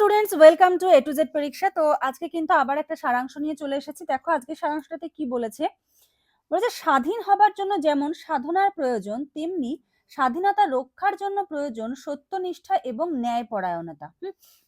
Students welcome to A to Z পরীক্ষা। তো আজকে কিন্তু আবার একটা সারাংশ নিয়ে চলে এসেছি। দেখো, আজকে সারাংশটাতে কি বলেছে? বলেছে, স্বাধীন হবার জন্য যেমন সাধনার প্রয়োজন, তেমনি স্বাধীনতা রক্ষার জন্য প্রয়োজন সত্যনিষ্ঠা এবং ন্যায়পরায়ণতা।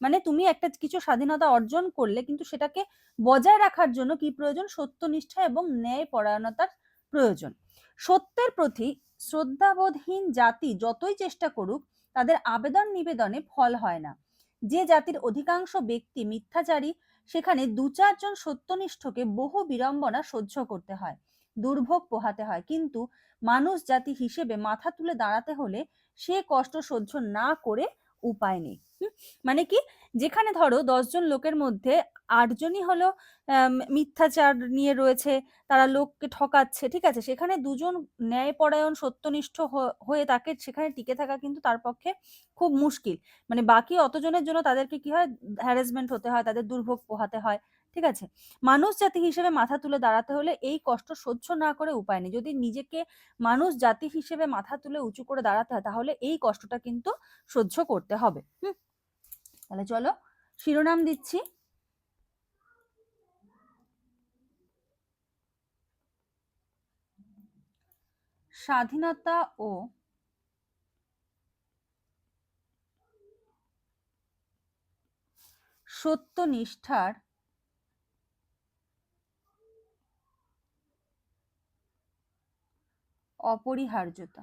মানে তুমি একটা কিছু স্বাধীনতা অর্জন করলে, কিন্তু সেটাকে বজায় রাখার জন্য কি প্রয়োজন? সত্যনিষ্ঠা এবং ন্যায়পরায়ণতার প্রয়োজন। সত্যের প্রতি শ্রদ্ধাবোধহীন জাতি যতই চেষ্টা করুক, তাদের আবেদন নিবেদনে ফল হয় না। যে জাতির অধিকাংশ ব্যক্তি মিথ্যাচারী, সেখানে দু চারজন সত্যনিষ্ঠকে বহু বিড়ম্বনা সহ্য করতে হয়, দুর্ভোগ পোহাতে হয় কিন্তু মানুষ জাতি হিসেবে মাথা তুলে দাঁড়াতে হলে সে কষ্ট সহ্য না করে উপায় নেই? মানে কি? যেখানে ধরো দশজন লোকের মধ্যে আটজনই হলো মিথ্যাচার নিয়ে রয়েছে, তারা লোককে ঠকাচ্ছে, ঠিক আছে? সেখানে দুজন ন্যায়পরায়ণ, সত্যনিষ্ঠ হয়ে তাকে সেখানে টিকে থাকা কিন্তু তার পক্ষে খুব মুশকিল। মানে বাকি অতজনের জন্য তাদেরকে কি হয়? হ্যারাসমেন্ট হতে হয়, তাদের দুর্ভোগ পোহাতে হয়, ঠিক আছে? মানুষ জাতি হিসেবে মাথা তুলে দাঁড়াতে হলে এই কষ্ট সহ্য না করে উপায় নেই। যদি নিজেকে মানুষ জাতি হিসেবে মাথা তুলে উঁচু করে দাঁড়াতে হয়, তাহলে এই কষ্টটা কিন্তু সহ্য করতে হবে। হুম? তাহলে চলো শিরোনাম দিচ্ছি। স্বাধীনতা ও সত্যনিষ্ঠার অপরিহার্যতা।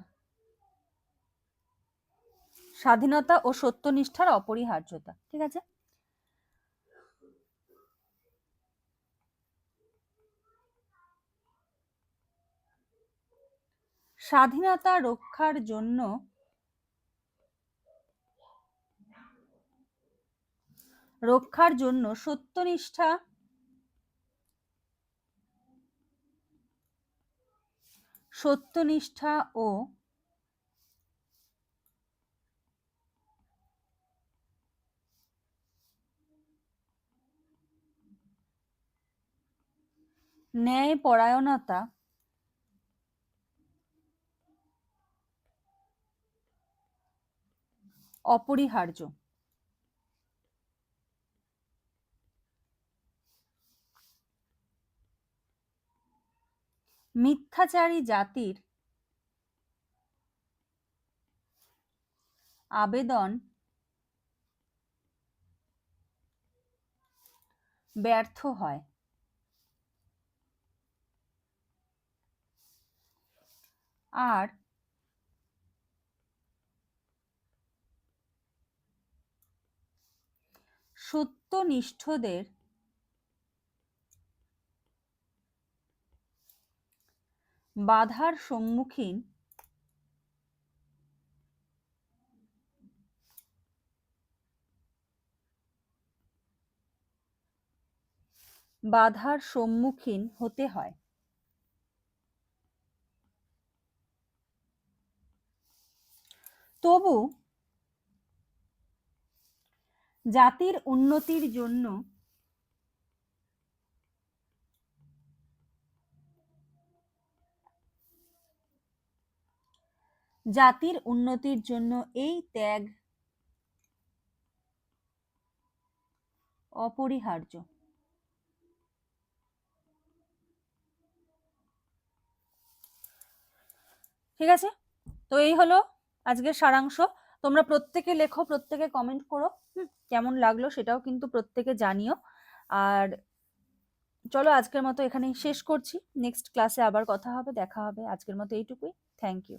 স্বাধীনতা ও সত্যনিষ্ঠার অপরিহার্যতা ঠিক আছে? স্বাধীনতা রক্ষার জন্য রক্ষার জন্য সত্যনিষ্ঠা সত্যনিষ্ঠা ও ন্যায়পরায়ণতা অপরিহার্য। মিথ্যাচারী জাতির আবেদন ব্যর্থ হয়। আর সত্যনিষ্ঠদের বাধার সম্মুখীন বাধার সম্মুখীন হতে হয়। তবু জাতির উন্নতির জন্য জাতির উন্নতির জন্য এই ত্যাগ অপরিহার্য। ঠিক আছে? তো এই হলো আজকের সারাংশ। তোমরা প্রত্যেকে লেখো, প্রত্যেকে কমেন্ট করো কেমন লাগল সেটাও কিন্তু প্রত্যেকে জানিও। আর চলো আজকের মতো এখানেই শেষ করছি। নেক্সট ক্লাসে আবার কথা হবে, দেখা হবে। আজকের মতো এইটুকুই। Thank you